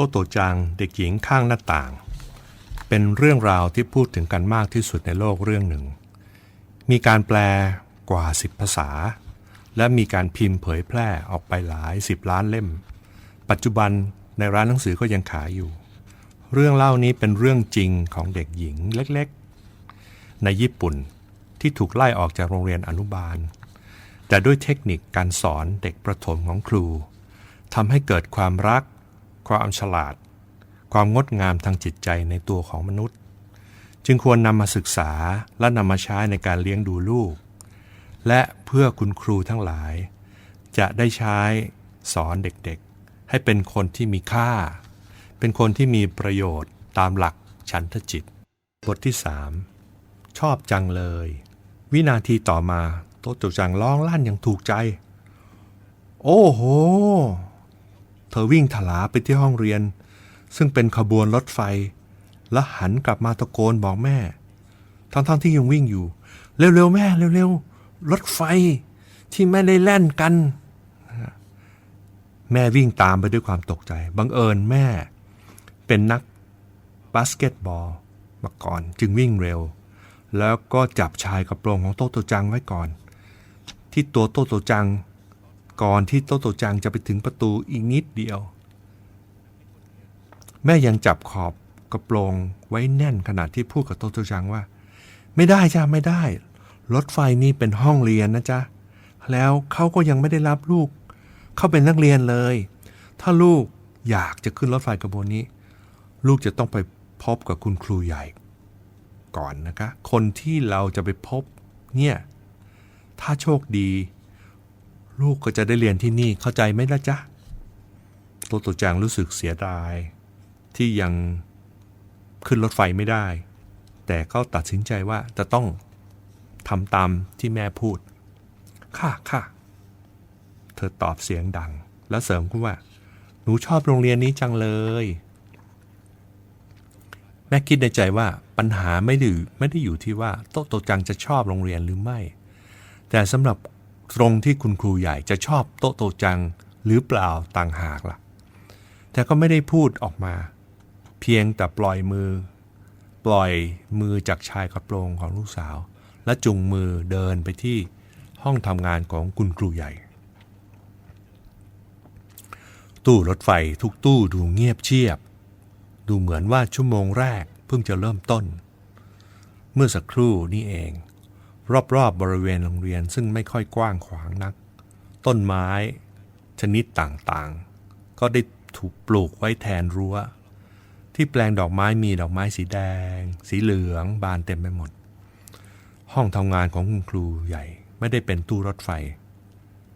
โตโตจังเด็กหญิงข้างหน้าต่าง เป็นเรื่องราวที่พูดถึงกันมากที่สุดในโลกเรื่องหนึ่ง มีการแปลกว่า 10 ภาษา และมีการพิมพ์เผยแพร่ออกไปหลาย 10 ล้านเล่ม ปัจจุบันในร้านหนังสือก็ยังขายอยู่ เรื่องเล่านี้เป็นเรื่องจริงของเด็กหญิงเล็กๆ ในญี่ปุ่นที่ถูกไล่ออกจากโรงเรียนอนุบาล แต่ด้วยเทคนิคการสอนเด็กประถมของครูทำให้เกิดความรัก ความฉลาด ความงดงามทางจิตใจในตัวของมนุษย์ จึงควรนำมาศึกษาและนำมาใช้ในการเลี้ยงดูลูก และเพื่อคุณครูทั้งหลาย จะได้ใช้สอนเด็กๆ ให้เป็นคนที่มีค่า เป็นคนที่มีประโยชน์ตามหลักฉันทจิต บทที่ 3 ชอบจังเลย วินาทีต่อมาโตโตจังร้องลั่นอย่างถูกใจ โอ้โห อวิ่งถลาไปที่ห้องเรียน ซึ่งเป็นขบวนรถไฟ และหันกลับมาตะโกนบอกแม่ ทั้งๆทที่ยังวิ่งอยู่ เร็วๆแม่เร็วๆรถไฟ ที่แม่ได้แล่นกัน แม่วิ่งตามไปด้วยความตกใจ บังเอิญแม่ เป็นนักบาสเกตบอลมาก่อนจึงวิ่งเร็ว แล้วก็จับชายกระโปรงของโตโตจังไว้ก่อน ที่ตัวโตโตจัง ก่อนที่โตโตจังจะไปถึงประตูอีกนิดเดียว แม่ยังจับขอบกระโปรงไว้แน่นขณะที่พูดกับโตโตจังว่า ไม่ได้จ้าไม่ได้ รถไฟนี่เป็นห้องเรียนนะจ๊ะ แล้วเขาก็ยังไม่ได้รับลูก เขาเป็นนักเรียนเลย ถ้าลูกอยากจะขึ้นรถไฟกระบวนนี้ ลูกจะต้องไปพบกับคุณครูใหญ่ ก่อนนะคะ คนที่เราจะไปพบเนี่ย ถ้าโชคดี ลูกก็จะได้เรียนที่นี่เข้าใจไหมล่ะจ๊ะโตโตจังรู้สึกเสียดาย ที่ยังขึ้นรถไฟไม่ได้ แต่ก็ตัดสินใจว่าจะต้องทำตามที่แม่พูด ค่ะค่ะ เธอตอบเสียงดัง แล้วเสริมขึ้นว่า หนูชอบโรงเรียนนี้จังเลย แม่คิดในใจว่าปัญหาไม่ได้ไม่ได้อยู่ที่ว่าโตโตจังจะชอบโรงเรียนหรือไม่ แต่สำหรับ ตรงที่คุณครูใหญ่จะชอบโต๊ะโตจังหรือเปล่าต่างหากล่ะ แต่ก็ไม่ได้พูดออกมา เพียงแต่ปล่อยมือ ปล่อยมือจากชายกระโปรงของลูกสาว และจุงมือเดินไปที่ห้องทำงานของคุณครูใหญ่ ตู้รถไฟทุกตู้ดูเงียบเชียบ ดูเหมือนว่าชั่วโมงแรกเพิ่งจะเริ่มต้น เมื่อสักครู่นี่เอง รอบๆบบริเวณโรงเรียนซึ่งไม่ค่อยกว้างขวางนัก ต้นไม้ชนิดต่างๆ ก็ได้ถูกปลูกไว้แทนรั้ว ที่แปลงดอกไม้มีดอกไม้สีแดง สีเหลืองบานเต็มไปหมด ห้องทำงานของคุณครูใหญ่ไม่ได้เป็นตู้รถไฟ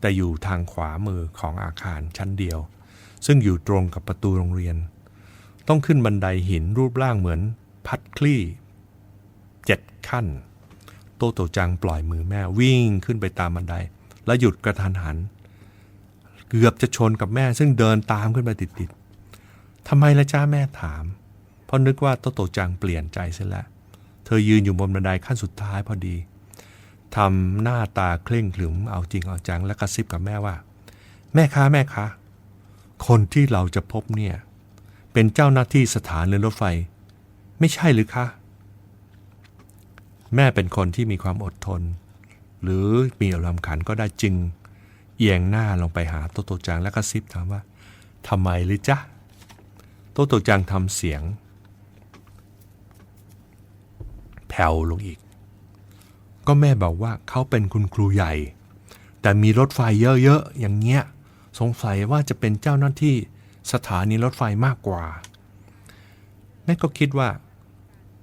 แต่อยู่ทางขวามือของอาคารชั้นเดียว ซึ่งอยู่ตรงกับประตูโรงเรียน ต้องขึ้นบันไดหินรูปร่างเหมือนพัดคลี่เจ็ดขั้น โตโตจังปล่อยมือแม่วิ่งขึ้นไปตามบันได แล้วหยุดกระทันหัน เกือบจะชนกับแม่ซึ่งเดินตามขึ้นไปติดๆทำไมละจ้าแม่ถาม เพราะนึกว่าโตโตจังเปลี่ยนใจเสียแล้วเธอยืนอยู่บนบันไดขั้นสุดท้ายพอดีทำหน้าตาเคร่งขรึมเอาจริงเอาจังและกระซิบกับแม่ว่า แม่คะแม่คะคนที่เราจะพบเนี่ย เป็นเจ้าหน้าที่สถานเรือรถไฟ ไม่ใช่หรือคะ แม่เป็นคนที่มีความอดทน หรือมีอารมณ์ขันก็ได้จึง เอียงหน้าลงไปหาโตโตจังและกระซิบถามว่าทำไมหรือจ๊ะโตโตจังทำเสียง แผ่วลงอีก ก็แม่บอกว่าเขาเป็นคุณครูใหญ่ แต่มีรถไฟเยอะๆอย่างเงี้ยสงสัยว่าจะเป็นเจ้าหน้าที่สถานีรถไฟมากกว่าแม่ก็คิดว่า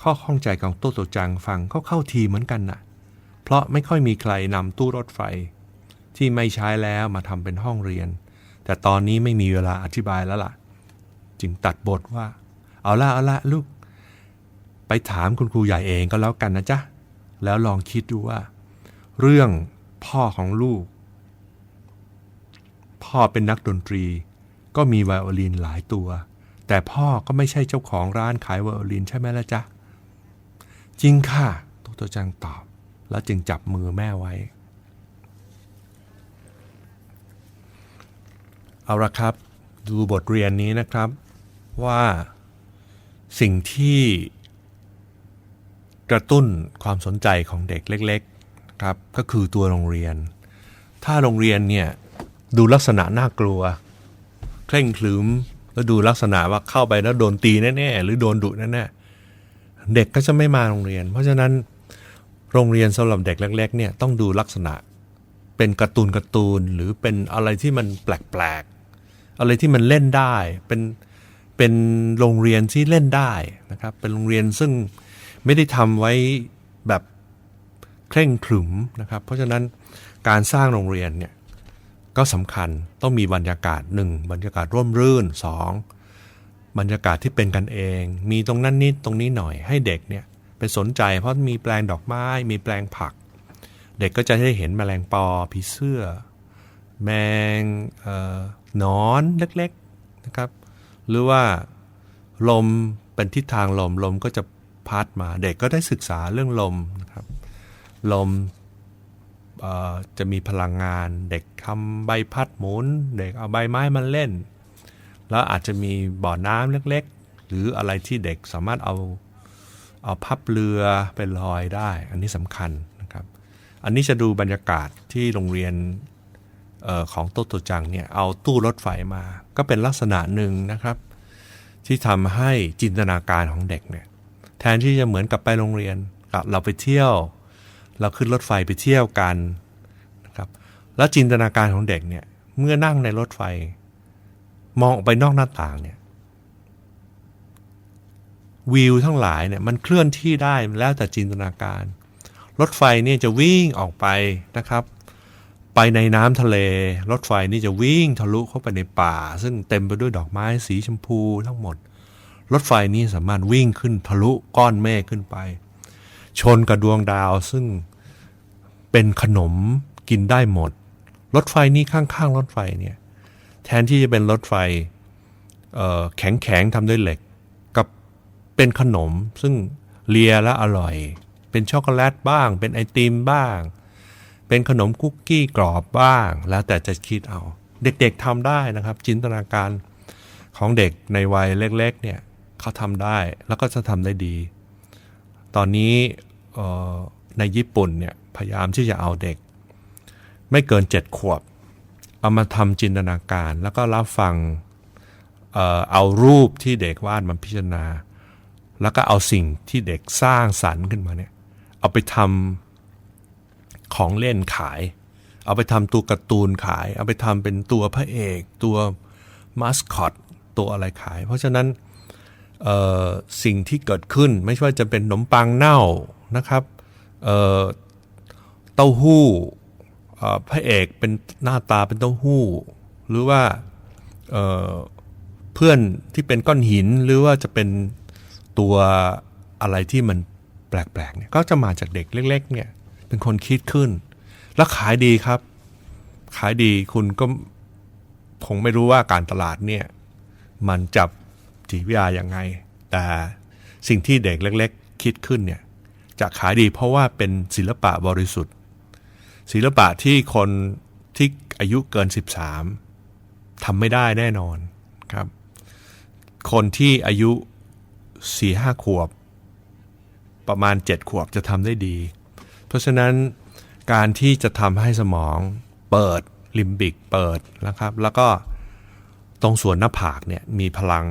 ข้อข้องใจของโตโตจังฟังก็เข้าทีเหมือนกันน่ะ เพราะไม่ค่อยมีใครนำตู้รถไฟ ที่ไม่ใช้แล้วมาทำเป็นห้องเรียน แต่ตอนนี้ไม่มีเวลาอธิบายแล้วล่ะ จึงตัดบทว่า เอาละเอาละลูก ไปถามคุณครูใหญ่เองก็แล้วกันนะจ๊ะ แล้วลองคิดดูว่า เรื่องพ่อของลูก พ่อเป็นนักดนตรี ก็มีไวโอลินหลายตัว แต่พ่อก็ไม่ใช่เจ้าของร้านขายไวโอลินใช่ไหมล่ะจ๊ะ จริงค่ะโตโตจังตอบ แล้วจึงจับมือแม่ไว้ เอาละครับ ดูบทเรียนนี้นะครับว่าสิ่งที่กระตุ้นความสนใจของเด็กเล็กๆครับก็คือตัวโรงเรียน ถ้าโรงเรียนเนี่ยดูลักษณะน่ากลัว เคร่งขรึมแล้วดูลักษณะว่าเข้าไปแล้วโดนตีแน่ๆหรือโดนดุแน่ๆ เด็กก็จะไม่มาโรงเรียน เพราะฉะนั้นโรงเรียนสำหรับเด็กเล็กๆเนี่ยต้องดูลักษณะเป็นการ์ตูนการ์ตูนหรือเป็นอะไรที่มันแปลกๆอะไรที่มันเล่นได้เป็นเป็นโรงเรียนที่เล่นได้นะครับ เป็นโรงเรียนซึ่งไม่ได้ทำไว้แบบเคร่งขรึมนะครับ เพราะฉะนั้นการสร้างโรงเรียนเนี่ยก็สำคัญต้องมีบรรยากาศหนึ่งบรรยากาศร่มรื่นสอง บรรยากาศที่เป็นกันเอง มีตรงนั้นนิดตรงนี้หน่อยให้เด็กเนี่ยไปสนใจเพราะมีแปลงดอกไม้ มีแปลงผัก เด็กก็จะได้เห็นแมลงปอผีเสื้อ แมงออนอนเล็กๆนะครับ หรือว่าลมเป็นทิศทางลมลมก็จะพัดมาเด็กก็ได้ศึกษาเรื่องลมนะครับ ลมจะมีพลังงาน เด็กทำใบพัดหมุน เด็กเอาใบไม้มาเล่น แล้วอาจจะมีบ่อน้ำเล็กๆ หรืออะไรที่เด็กสามารถเอาเอาพับเรือไปลอยได้ อันนี้สำคัญนะครับ อันนี้จะดูบรรยากาศที่โรงเรียนออของโตโตจังเนี่ยเอาตู้รถไฟมา ก็เป็นลักษณะหนึ่งนะครับ ที่ทำให้จินตนาการของเด็กเนี่ยแทนที่จะเหมือนกับไปโรงเรียน เราไปเที่ยว เราขึ้นรถไฟไปเที่ยวกันนะครับ แล้วจินตนาการของเด็กเนี่ยเมื่อนั่งในรถไฟ มองออกไปนอกหน้าต่างเนี่ยวิวทั้งหลายเนี่ยมันเคลื่อนที่ได้แล้วแต่จินตนาการ รถไฟเนี่ยจะวิ่งออกไปนะครับ ไปในน้ำทะเล รถไฟนี่จะวิ่งทะลุเข้าไปในป่า ซึ่งเต็มไปด้วยดอกไม้สีชมพูทั้งหมด รถไฟนี่สามารถวิ่งขึ้นทะลุก้อนเมฆขึ้นไป ชนกับดวงดาวซึ่งเป็นขนมกินได้หมด รถไฟนี่ข้างๆรถไฟเนี่ย แทนที่จะเป็นรถไฟแข็งแข็งๆทำด้วยเหล็ก กับเป็นขนมซึ่งเลียและอร่อย เป็นช็อกโกแลตบ้าง เป็นไอติมบ้าง เป็นขนมคุกกี้กรอบบ้าง แล้วแต่จะคิดเอา เด็กๆทำได้นะครับ จินตนาการของเด็กในวัยเล็กๆเนี่ยเขาทำได้แล้วก็จะทำได้ดี ตอนนี้ในญี่ปุ่นเนี่ยพยายามที่จะเอาเด็ก ไม่เกินเจ็ดขวบ เอามาทำจินตนาการ แล้วก็รับฟังเอ่อเอารูปที่เด็กวาดมาพิจารณา แล้วก็เอาสิ่งที่เด็กสร้างสรรค์ขึ้นมาเนี่ยเอาไปทำของเล่นขาย เอาไปทำตัวการ์ตูนขาย เอาไปทำเป็นตัวพระเอก ตัวมาสคอตตัวอะไรขาย เพราะฉะนั้นสิ่งที่เกิดขึ้นไม่ว่าจะเป็นขนมปังเน่านะครับเต้าหู้ พระเอกเป็นหน้าตาเป็นเต้าหู้ หรือว่าเเพื่อนที่เป็นก้อนหินหรือว่าจะเป็นตัวอะไรที่มันแปลกๆเนี่ยก็จะมาจากเด็กเล็ก ๆ เนี่ย เป็นคนคิดขึ้น แล้วขายดีครับ ขายดีคุณก็คงไม่รู้ว่าการตลาดเนี่ย มันจับจิตวิทยาอยังไง แต่สิ่งที่เด็กเล็ก ๆ คิดขึ้นเนี่ย จะขายดีเพราะว่าเป็นศิลปะบริสุทธิ์ ศิลปะที่คนที่อายุเกิน 13ทำไม่ได้แน่นอนครับ คนที่อายุ4-5ขวบ ประมาณ 7 ขวบจะทำได้ดี เพราะฉะนั้นการที่จะทำให้สมองเปิดลิมบิกเปิดนะครับ แล้วก็ตรงส่วนหน้าผากเนี่ยมีพลัง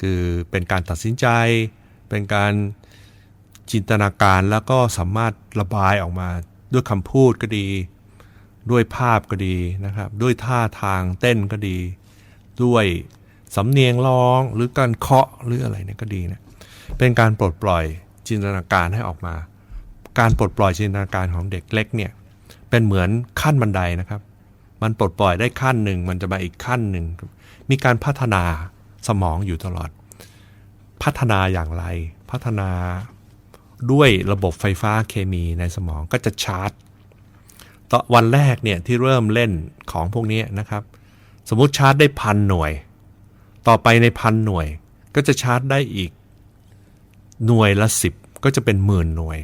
คือเป็นการตัดสินใจ เป็นการจินตนาการแล้วก็สามารถระบายออกมา ด้วยคำพูดก็ดี ด้วยภาพก็ดีนะครับ ด้วยท่าทางเต้นก็ดี ด้วยสำเนียงร้องหรือการเคาะหรืออะไรเนี่ยก็ดีนะเป็นการปลดปล่อยจินตนาการให้ออกมา การปลดปล่อยจินตนาการของเด็กเล็กเนี่ยเป็นเหมือนขั้นบันไดนะครับ มันปลดปล่อยได้ขั้นหนึ่งมันจะมาอีกขั้นหนึ่งมีการพัฒนาสมองอยู่ตลอด พัฒนาอย่างไร พัฒนา ด้วยระบบไฟฟ้าเคมีในสมองก็จะชาร์จตอนวันแรกเนี่ยที่เริ่มเล่นของพวกนี้นะครับ สมมติชาร์จได้พันหน่วย ต่อไปในพันหน่วย ก็จะชาร์จได้อีก หน่วยละสิบก็จะเป็นหมื่นหน่วย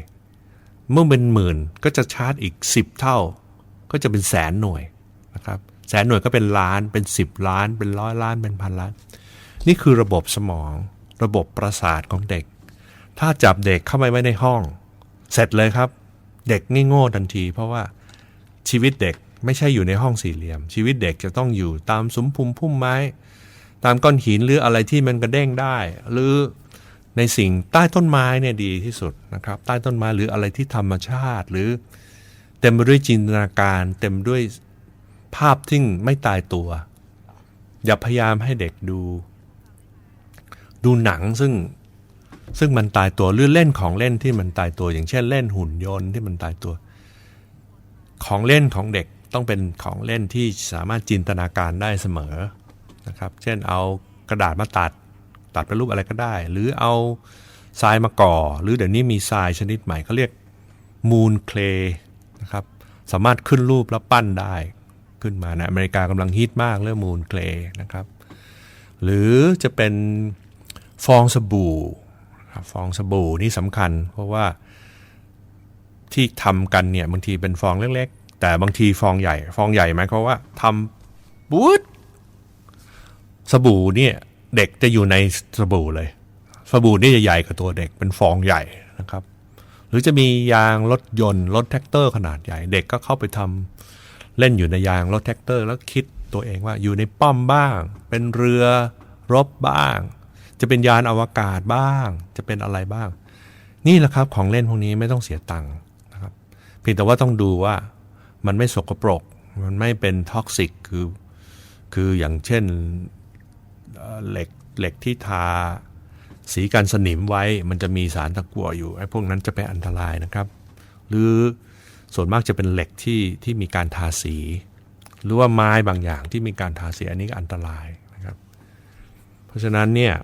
เมื่อเป็นหมื่นก็จะชาร์จอีก 10 เท่า ก็จะเป็นแสนหน่วยนะครับแสนหน่วยก็เป็นล้านเป็น 10 ล้าน เป็นร้อยล้านเป็นพันล้าน นี่คือระบบสมอง ระบบประสาทของเด็ก ถ้าจับเด็กเข้าไปไว้ในห้อง เสร็จเลยครับ เด็กนี่โง่ทันที เพราะว่าชีวิตเด็กไม่ใช่อยู่ในห้องสี่เหลี่ยม ชีวิตเด็กจะต้องอยู่ตามสุมพุมพุ่มไม้ ตามก้อนหินหรืออะไรที่มันกระเด้งได้ หรือในสิ่งใต้ต้นไม้เนี่ยดีที่สุดนะครับ ใต้ต้นไม้หรืออะไรที่ธรรมชาติ หรือเต็มไปด้วยจินตนาการ เต็มด้วยภาพที่ไม่ตายตัว อย่าพยายามให้เด็กดู ดูหนังซึ่ง ซึ่งมันตายตัวหรือเล่นของเล่นที่มันตายตัว อย่างเช่นเล่นหุ่นยนต์ที่มันตายตัว ของเล่นของเด็กต้องเป็นของเล่นที่สามารถจินตนาการได้เสมอนะครับ เช่นเอากระดาษมาตัดตัดเป็นรูปอะไรก็ได้ หรือเอาทรายมาก่อ หรือเดี๋ยวนี้มีทรายชนิดใหม่เขาเรียกมูนเคลนะครับสามารถขึ้นรูปแล้วปั้นได้ขึ้นมาในอเมริกากำลังฮิตมากเรื่องมูนเคลนะครับ หรือจะเป็นฟองสบู่ ฟองสบู่นี่สำคัญ เพราะว่าที่ทำกันเนี่ยบางทีเป็นฟองเล็กๆ แต่บางทีฟองใหญ่ ฟองใหญ่ไหมายความว่าทำบูดสบู่เนี่ยเด็กจะอยู่ในสบู่เลย สบู่นี่จะใหญ่กว่าตัวเด็กเป็นฟองใหญ่นะครับ หรือจะมียางรถยนต์รถแท็กเตอร์ขนาดใหญ่ เด็กก็เข้าไปทำเล่นอยู่ในยางรถแท็กเตอร์ แล้วคิดตัวเองว่าอยู่ในป้อมบ้าง เป็นเรือรบบ้าง จะเป็นยานอวกาศบ้าง จะเป็นอะไรบ้าง นี่แหละครับของเล่นพวกนี้ไม่ต้องเสียตังค์นะครับเพียงแต่ว่าต้องดูว่ามันไม่สกปรก มันไม่เป็นท็อกซิกคือคืออย่างเช่นเหล็กเหล็กที่ทาสีกันสนิมไว้มันจะมีสารตะกั่วอยู่ไอ้พวกนั้นจะเป็นอันตรายนะครับ หรือส่วนมากจะเป็นเหล็กที่ที่มีการทาสี หรือว่าไม้บางอย่างที่มีการทาสีอันนี้ก็อันตรายนะครับ เพราะฉะนั้นเนี่ย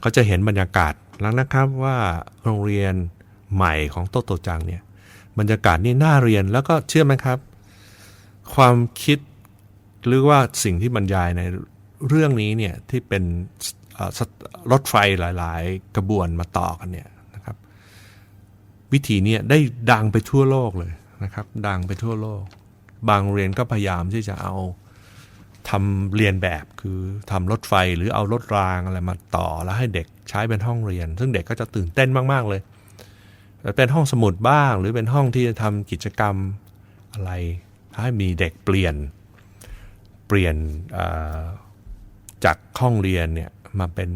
เขาจะเห็นบรรยากาศแล้วนะครับว่าโรงเรียนใหม่ของโตโตจังเนี่ยบรรยากาศนี่น่าเรียนแล้วก็เชื่อไหมครับ ความคิดหรือว่าสิ่งที่บรรยายในเรื่องนี้เนี่ยที่เป็นรถไฟหลาย ๆ กระบวนมาต่อกันเนี่ยนะครับ วิธีเนี้ได้ดังไปทั่วโลกเลยนะครับ ดังไปทั่วโลก บางโรงเรียนก็พยายามที่จะเอา ทำเรียนแบบคือทำรถไฟหรือเอารถรางอะไรมาต่อแล้วให้เด็กใช้เป็นห้องเรียน ซึ่งเด็กก็จะตื่นเต้นมาก ๆ เลยแต่เป็นห้องสมุดบ้าง หรือเป็นห้องที่จะทำกิจกรรมอะไรให้มีเด็กเปลี่ยนเปลี่ยนจากห้องเรียนเนี่ยมาเป็น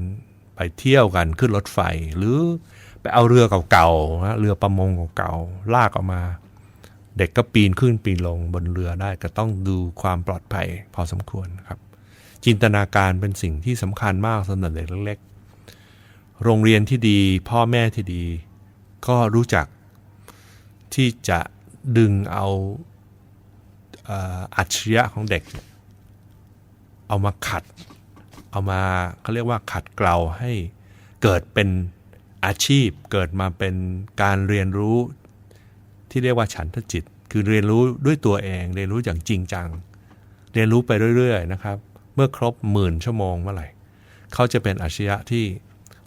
ไปเที่ยวกันขึ้นรถไฟ หรือไปเอาเรือเก่าๆนะเรือประมงเก่าๆลากออกมา เด็กก็ปีนขึ้นปีนลงบนเรือได้ก็ต้องดูความปลอดภัยพอสมควรครับ จินตนาการเป็นสิ่งที่สำคัญมากสำหรับเด็กเล็กๆ โรงเรียนที่ดีพ่อแม่ที่ดี ก็รู้จักที่จะดึงเอาอัจฉริยะของเด็กเนี่ยเอามาขัด เอามาเขาเรียกว่าขัดเกลาให้เกิดเป็นอาชีพ เกิดมาเป็นการเรียนรู้ ที่เรียกว่าฉันทจิต คือเรียนรู้ด้วยตัวเอง เรียนรู้อย่างจริงจัง เรียนรู้ไปเรื่อยๆนะครับ เมื่อครบหมื่นชั่วโมงเมื่อไหร่ เขาจะเป็นอาชญะที่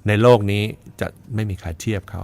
ในโลกนี้จะไม่มีใครเทียบเขา